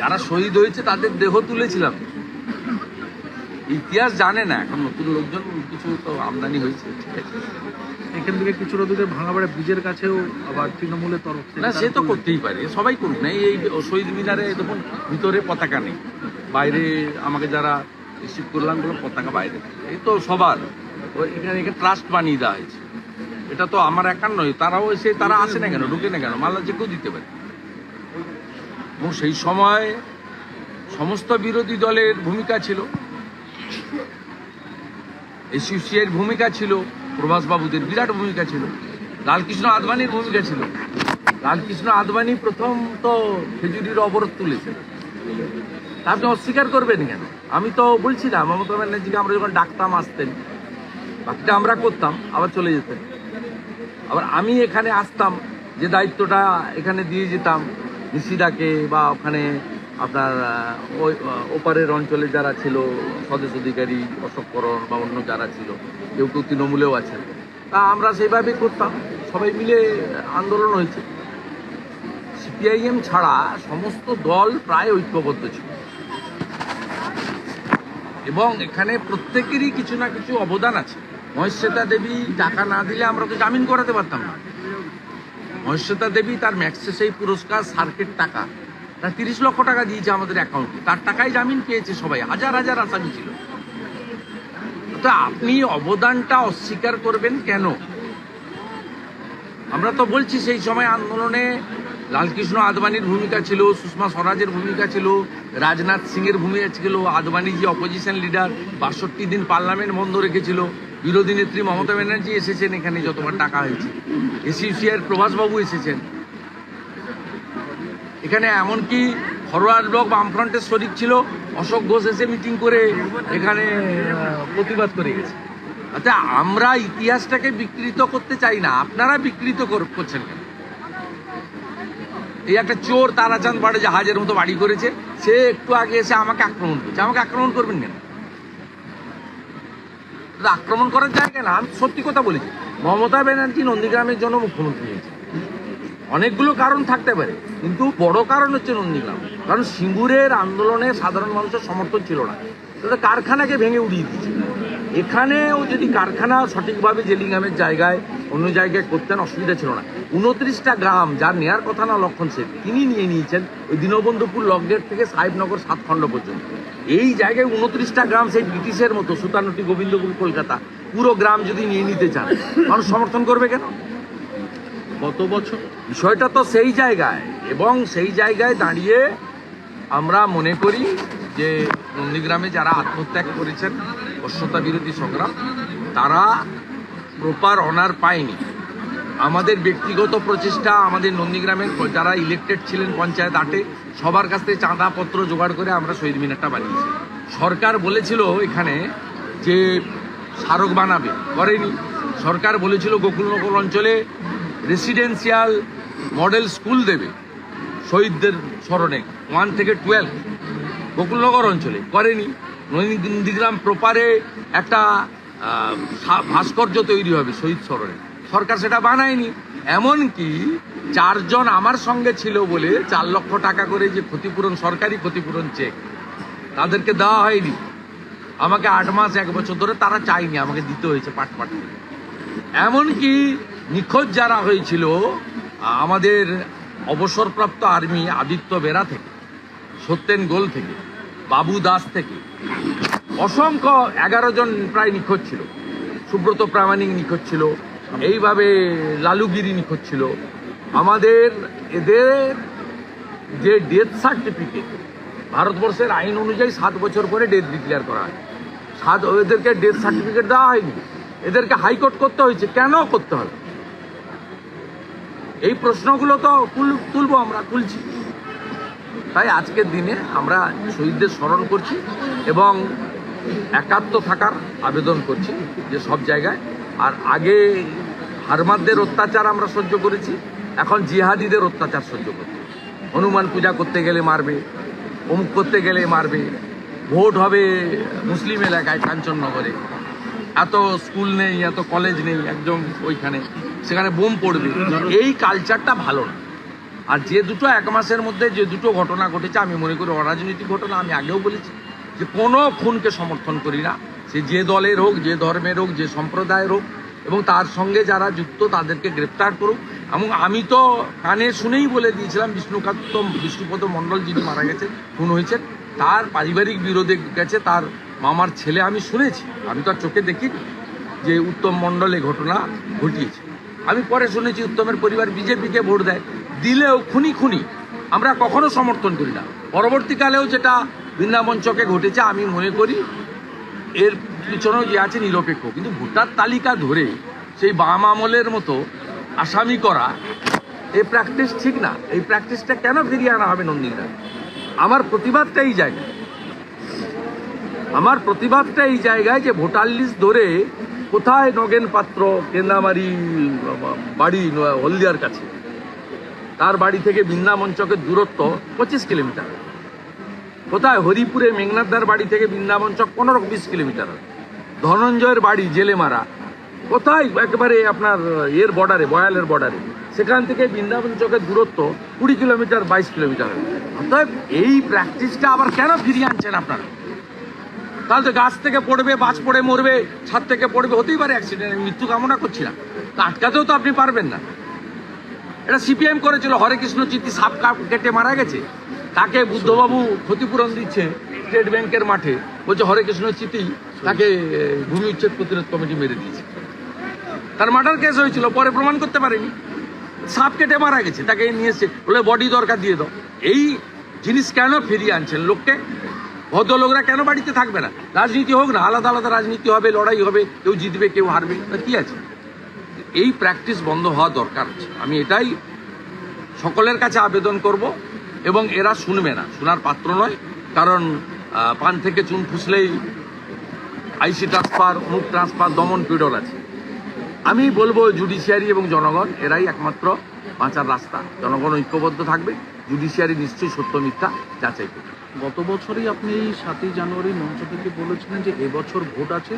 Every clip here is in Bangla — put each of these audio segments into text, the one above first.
যারা শহীদ হয়েছে তাদের দেহ তুলেছিলাম। ইতিহাস জানে না এখন নতুন লোকজন কিছু তো আমদানি হয়েছে ঠিক আছে। এখান থেকে কিছুটা দূরে ভাঙাবাড়া ব্রিজের কাছেও আবার তৃণমূলের তরফ থেকে না সে তো করতেই পারে সবাই করুক না এই শহীদ মিনারে দেখুন ভিতরে পতাকা নেই। বাইরে আমাকে যারা রিসিভ করলাম বলল পতাকা বাইরে এই তো সবার ওই এখানে এখানে ট্রাস্ট বানিয়ে দেওয়া হয়েছে। এটা তো আমার একার নয় তারাও এসে তারা আসে না কেন ঢুকে না কেন মাল্লা যে কেউ দিতে পারে। এবং সেই সময় সমস্ত বিরোধী দলের ভূমিকা ছিল। এসিউসিআইয়ের ভূমিকা ছিল প্রভাস বাবুদের বিরাট ভূমিকা ছিল, লালকৃষ্ণ আদবানির ভূমিকা ছিল। লালকৃষ্ণ আদবানি প্রথম তো খেজুরির অবরোধ তুলেছেন। তা আপনি অস্বীকার করবেন কেন? আমি তো বলছিলাম, মমতা ব্যানার্জিকে আমরা যখন ডাকতাম, আসতেন, বাকিটা আমরা করতাম, আবার চলে যেতেন। আবার আমি এখানে আসতাম, যে দায়িত্বটা এখানে দিয়ে যেতাম নিশিদাকে বা ওখানে আপনার ওই ওপারের অঞ্চলে যারা ছিল, স্বদেশ অধিকারী অশোক করণ বা অন্য যারা ছিল, কেউ কেউ তৃণমূলেও আছেন। তা আমরা সেইভাবেই করতাম। সবাই মিলে আন্দোলন হয়েছে। সিপিআইএম ছাড়া সমস্ত দল প্রায় ঐক্যবদ্ধ ছিল। এবং এখানে প্রত্যেকেরই কিছু না কিছু অবদান আছে। মহেশ্বেতা দেবী টাকা না দিলে আমরা তো জামিন করাতে পারতাম না। মহেশ্বেতা দেবী তার ম্যাক্সেসেই পুরস্কার সার্কেট টাকা। তার তিরিশ লক্ষ টাকা দিয়েছে আমাদের অ্যাকাউন্টে তার টাকায় জামিন পেয়েছে সবাই। হাজার হাজার আসামি ছিল। তো আপনি অবদানটা অস্বীকার করবেন কেন? আমরা তো বলছি সেই সময় আন্দোলনে লালকৃষ্ণ আদবানির ভূমিকা ছিল, সুষমা স্বরাজের ভূমিকা ছিল, রাজনাথ সিং এর ভূমিকা ছিল, আদবানি যে অপোজিশন লিডার বাষট্টি দিন পার্লামেন্ট বন্ধ রেখেছিল। বিরোধী নেত্রী মমতা ব্যানার্জি এসেছেন এখানে যতবার টাকা হয়েছে। এসিউসিআর প্রভাসবাবু এসেছেন। এখানে এমনকি ফরওয়ার্ড ব্লক বামফ্রন্টের শরিক ছিল, অশোক ঘোষ এসে মিটিং করে এখানে প্রতিবাদ করে গেছে। আচ্ছা আমরা ইতিহাসটাকে বিকৃত করতে চাই না, আপনারা বিকৃত কর- করছেন কেন? এই একটা চোর তারাচাঁদ বাড়ে জাহাজের মতো বাড়ি করেছে, সে একটু আগে এসে আমাকে আক্রমণ করছে। আমাকে আক্রমণ করবেন কেন? আক্রমণ করার জায়গা না, আমি সত্যি কথা বলেছি। মমতা ব্যানার্জি নন্দীগ্রামের জন্য মুখ্যমন্ত্রী হয়েছে। অনেকগুলো কারণ থাকতে পারে, কিন্তু বড় কারণ হচ্ছে নন্দীগ্রাম। কারণ সিঙ্গুরের আন্দোলনে সাধারণ মানুষের সমর্থন ছিল না। তাদের কারখানাকে ভেঙে উড়িয়ে দিয়েছে। এখানেও যদি কারখানা সঠিকভাবে জেলিংহামের জায়গায় অন্য জায়গায় করতেন অসুবিধা ছিল না। উনত্রিশটা গ্রাম যার নেয়ার কথা না লক্ষণ সেন তিনি নিয়ে নিয়েছেন ওই দীনবন্ধুপুর লকগেট থেকে সাহেবনগর সাতখণ্ড পর্যন্ত। এই জায়গায় উনত্রিশটা গ্রাম সেই ব্রিটিশের মতো সুতানুটি গোবিন্দপুর কলকাতা পুরো গ্রাম যদি নিয়ে নিতে চান মানুষ সমর্থন করবে কেন? গত বছর? বিষয়টা তো সেই জায়গায় এবং সেই জায়গায় দাঁড়িয়ে আমরা মনে করি যে নন্দীগ্রামে যারা আত্মত্যাগ করেছেন অস্যতা বিরোধী সংগ্রাম তারা প্রপার অনার পায়নি। আমাদের ব্যক্তিগত প্রচেষ্টা, আমাদের নন্দীগ্রামের যারা ইলেকটেড ছিলেন পঞ্চায়েত আটে, সবার কাছ থেকে চাঁদাপত্র জোগাড় করে আমরা শহীদ মিনারটা বানিয়েছি। সরকার বলেছিল এখানে যে স্মারক বানাবে, করেনি। সরকার বলেছিল গোকুলনগর অঞ্চলে রেসিডেন্সিয়াল মডেল স্কুল দেবে শহীদদের স্মরণে ওয়ান থেকে টুয়েলভ গোকুলনগর অঞ্চলে করেনি। নন্দীগ্রাম প্রপারে একটা ভাস্কর্য তৈরি হবে শহীদ স্মরণে। সরকার সেটা বানায়নি। এমনকি চারজন আমার সঙ্গে ছিল বলে চার লক্ষ টাকা করে যে ক্ষতিপূরণ, সরকারি ক্ষতিপূরণ চেক, তাদেরকে দেওয়া হয়নি। আমাকে আট মাস, এক বছর ধরে তারা চায়নি, আমাকে দিতে হয়েছে পাট পাট এমনকি নিখোঁজ যারা হয়েছিল, আমাদের অবসরপ্রাপ্ত আর্মি আদিত্য বেরা থেকে, সত্যেন গোল থেকে বাবু দাস থেকে। অসংখ্য এগারো জন প্রায় নিখোঁজ ছিল। সুব্রত প্রামাণিক নিখোঁজ ছিল। এইভাবে লালুগিরি নিখোঁজ ছিল। আমাদের এদের যে ডেথ সার্টিফিকেট ভারতবর্ষের আইন অনুযায়ী সাত বছর পরে ডেথ ডিক্লেয়ার করা হয়। সাত, এদেরকে ডেথ সার্টিফিকেট দেওয়া হয়নি। এদেরকে হাইকোর্ট করতে হয়েছে। কেন করতে হবে? এই প্রশ্নগুলো তো তুলবো আমরা, তুলছি। তাই আজকের দিনে আমরা শহীদদের স্মরণ করছি এবং একাত্ম থাকার আবেদন করছি যে সব জায়গায়। আর আগে হারমাদদের অত্যাচার আমরা সহ্য করেছি, এখন জিহাদিদের অত্যাচার সহ্য করছি। হনুমান পূজা করতে গেলে মারবে, অমুক করতে গেলে মারবে, ভোট হবে মুসলিম এলাকায় কাঞ্চননগরে। এত স্কুল নেই, এত কলেজ নেই, একদম ওইখানে। সেখানে বোম পড়বে। এই কালচারটা ভালো না। আর যে দুটো এক মাসের মধ্যে যে দুটো ঘটনা ঘটেছে, আমি মনে করি অরাজনৈতিক ঘটনা, আমি আগেও বলেছি যে কোনো খুনকে সমর্থন করি না। সে যে দলের হোক, যে ধর্মের হোক, যে সম্প্রদায়ের হোক, এবং তার সঙ্গে যারা যুক্ত তাদেরকে গ্রেপ্তার করুক। এবং আমি তো কানে শুনেই বলে দিয়েছিলাম, বিষ্ণুকান্ত বিষ্ণুপদ মণ্ডল যিনি মারা গেছেন, খুন হয়েছেন, তার পারিবারিক বিরোধে গেছে, তার মামার ছেলে আমি শুনেছি। আমি তো চোখে দেখি যে উত্তম মণ্ডল ঘটনা ঘটিয়েছে। আমি পরে শুনেছি উত্তমের পরিবার বিজেপিকে ভোট দেয়। দিলেও খুনি খুনি, আমরা কখনো সমর্থন করি না। পরবর্তীকালেও যেটা বৃন্দাবন চকে ঘটেছে, আমি মনে করি এর পিছনেও যে আছে নিরপেক্ষ। কিন্তু ভোটার তালিকা ধরে সেই বাম আমলের মতো আসামি করা এই প্র্যাকটিস ঠিক না। এই প্র্যাকটিসটা কেন ফিরিয়ে আনা হবে নন্দিনা আমার প্রতিবাদটা এই জায়গায়। আমার প্রতিবাদটা এই জায়গায় যে ভোটার লিস্ট ধরে কোথায় নগেন পাত্র কেন্দামারি, বাড়ি, হলদিয়ার কাছে। তার বাড়ি থেকে বৃন্দাবন চকের দূরত্ব পঁচিশ কিলোমিটার। কোথায়? হরিপুরে মেঘনাথদার বাড়ি থেকে বৃন্দাবন চক পনেরো বিশ কিলোমিটার। ধনঞ্জয়ের বাড়ি জেলে মারা কোথায়? একেবারে আপনার এর বর্ডারে বয়ালের বর্ডারে সেখান থেকে বৃন্দাবন চকের দূরত্ব কুড়ি কিলোমিটার, বাইশ কিলোমিটার। অতএব এই প্র্যাকটিসটা আবার কেন ফিরিয়ে আনছেন আপনারা? তাহলে তো গাছ থেকে পড়বে, বাজ পড়ে মরবে, ছাদ থেকে পড়বে, হতেই পারে অ্যাক্সিডেন্ট মৃত্যু কামনা করছি না। আটকাতেও তো আপনি পারবেন না। এটা সিপিএম করেছিল, হরে কৃষ্ণ চিত্তি সাপ কেটে মারা গেছে। তাকে বুদ্ধবাবু ক্ষতিপূরণ দিচ্ছে স্টেট ব্যাংকের মাঠে। বলছে, হরে কৃষ্ণ চিতি তাকে ভূমি উচ্ছেদ প্রতিরোধ কমিটি মেরে দিয়েছে। তার মার্ডার কেস হয়েছিল, পরে প্রমাণ করতে পারেনি। সাপ কেটে মারা গেছে, তাকে নিয়ে এসছে। বলে বডি দরকার দিয়ে দাও। এই জিনিস কেন ফিরিয়ে আনছেন লোককে? ভদ্রলোকরা কেন বাড়িতে থাকবে না? রাজনীতি হোক না, আলাদা আলাদা রাজনীতি হবে, লড়াই হবে, কেউ জিতবে, কেউ হারবে কি আছে? এই প্র্যাকটিস বন্ধ হওয়া দরকার আছে। আমি এটাই সকলের কাছে আবেদন করব এবং এরা শুনবে না। শোনার পাত্র নয়, কারণ পান থেকে চুন ফুসলেই আইসি ট্রান্সফার মুখ ট্রান্সফার দমন পিডল আছে। আমি বলব জুডিশিয়ারি এবং জনগণ, এরাই একমাত্র বাঁচার রাস্তা। জনগণ ঐক্যবদ্ধ থাকবে। জুডিশিয়ারি নিশ্চয়ই সত্য মিথ্যা যাচাই করবে। গত বছরই আপনি এই সাতই জানুয়ারি মঞ্চ থেকে বলেছিলেন যে এবছর ভোট আছে।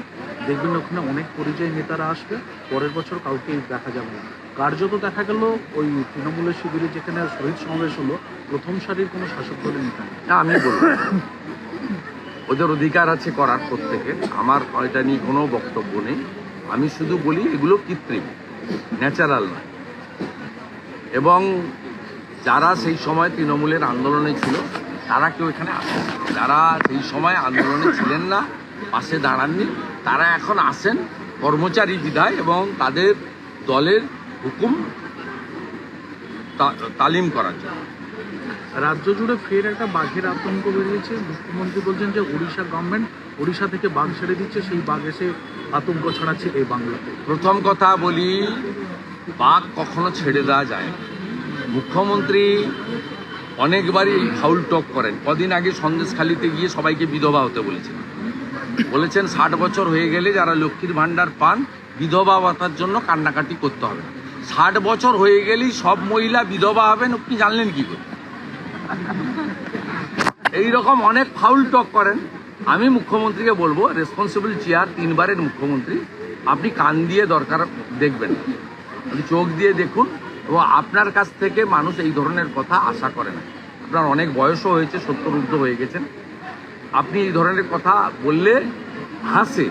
দেখবেন ওখানে অনেক পরিযায়ী নেতারা আসবে। পরের বছর কাউকে দেখা যাবে না। কার্যত দেখা গেল ওই তৃণমূলের শিবিরে যেখানে শহীদ সমাবেশ হলো প্রথম সারির কোনো শাসক দলের নেতা না আমি বলব ওদের অধিকার আছে করার প্রত্যেকের। আমার এটা নিয়ে কোনো বক্তব্য নেই। আমি শুধু বলি এগুলো কৃত্রিম ন্যাচারাল নয়। এবং যারা সেই সময় তৃণমূলের আন্দোলনে ছিল তারা কেউ এখানে আসেন। যারা সেই সময় আন্দোলনে ছিলেন না পাশে দাঁড়াননি তারা এখন আসেন কর্মচারী বিধায় এবং তাদের দলের হুকুম তা- তালিম করার জন্য। রাজ্য জুড়ে ফের একটা বাঘের আতঙ্ক বেরিয়েছে। মুখ্যমন্ত্রী বলছেন যে উড়িষ্যা গভর্নমেন্ট উড়িষ্যা থেকে বাঘ ছেড়ে দিচ্ছে সেই বাঘ এসে আতঙ্ক ছড়াচ্ছে এই বাংলাতে। প্রথম কথা বলি বাঘ কখনো ছেড়ে দেওয়া যায় না। মুখ্যমন্ত্রী অনেকবারই ফাউল টক করেন। কদিন আগে সন্দেশখালিতে গিয়ে সবাইকে বিধবা হতে বলেছেন। বলেছেন, ষাট বছর হয়ে গেলে যারা লক্ষ্মীর ভাণ্ডার পান, বিধবা ভাতার জন্য কান্নাকাটি করতে হবে। ষাট বছর হয়ে গেলেই সব মহিলা বিধবা হবেন, আপনি জানলেন কি করে? এই রকম অনেক ফাউল টক করেন। আমি মুখ্যমন্ত্রীকে বলব, রেসপন্সিবল চেয়ার, তিনবারের মুখ্যমন্ত্রী, আপনি কান দিয়ে দরকার, দেখবেন। আপনি চোখ দিয়ে দেখুন এবং আপনার কাছ থেকে মানুষ এই ধরনের কথা আশা করে না। আপনার অনেক বয়সও হয়েছে, সত্তর ঊর্ধ্ব হয়ে গেছেন। আপনি এই ধরনের কথা বললে হাসে।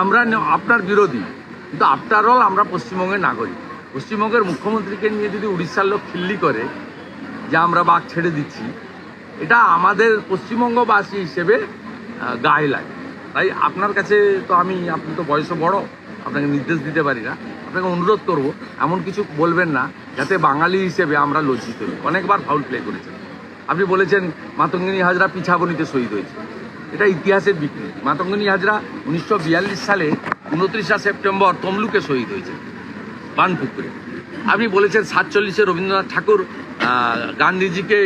আমরা আপনার বিরোধী, কিন্তু আফটার অল আমরা পশ্চিমবঙ্গের নাগরিক। পশ্চিমবঙ্গের মুখ্যমন্ত্রীকে নিয়ে যদি উড়িষ্যার লোক খিল্লি করে যে আমরা বাঘ ছেড়ে দিচ্ছি, এটা আমাদের পশ্চিমবঙ্গবাসী হিসেবে গায়ে লাগে। তাই আপনার কাছে তো আমি, আপনি তো বয়সে বড়, আপনাকে নির্দেশ দিতে পারি না। আপনাকে অনুরোধ করব, এমন কিছু বলবেন না, যাতে বাঙালি হিসেবে আমরা লজ্জিত হই। অনেকবার ফাউল প্লে করেছেন। আপনি বলেছেন, মাতঙ্গিনী হাজরা পিছাবনিতে শহীদ হয়েছে। এটা ইতিহাসের বিক্রি। মাতঙ্গিনী হাজরা উনিশশো বিয়াল্লিশ সালে উনত্রিশা সেপ্টেম্বর তমলুকে শহীদ হয়েছে, বানপুকুরে। আপনি বলেছেন, সাতচল্লিশে রবীন্দ্রনাথ ঠাকুর গান্ধীজিকে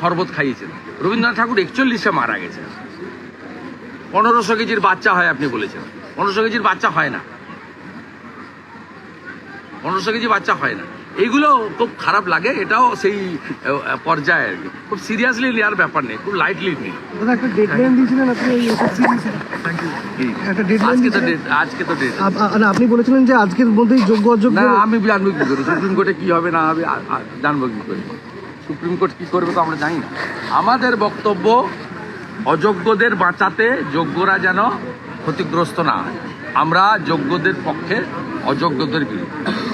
শরবত খাইয়েছেন। রবীন্দ্রনাথ ঠাকুর একচল্লিশে মারা গেছেন। পনেরোশো কেজির বাচ্চা হয় আপনি বলেছেন। পনেরোশো কেজির বাচ্চা হয় না। পনেরোশো কেজি বাচ্চা হয় না। এইগুলো খুব খারাপ লাগে এটাও সেই পর্যায়ে আর কি। খুব সিরিয়াসলি নেওয়ার ব্যাপার নেই খুব লাইটলি নেই। আজকে তো ডেট আজকে তো ডেট আপ- আপনি বলেছিলেন যে আজকের মধ্যেই যোগ্য অযোগ্য না আমি জানব কি করে সুপ্রিম কোর্টে কি হবে না হবে জানব কি করে। সুপ্রিম কোর্ট কি করবে তো আমরা জানি না। আমাদের বক্তব্য অযোগ্যদের বাঁচাতে যোগ্যরা যেন ক্ষতিগ্রস্ত না আমরা যোগ্যদের পক্ষে অযোগ্যদের বিরুদ্ধে।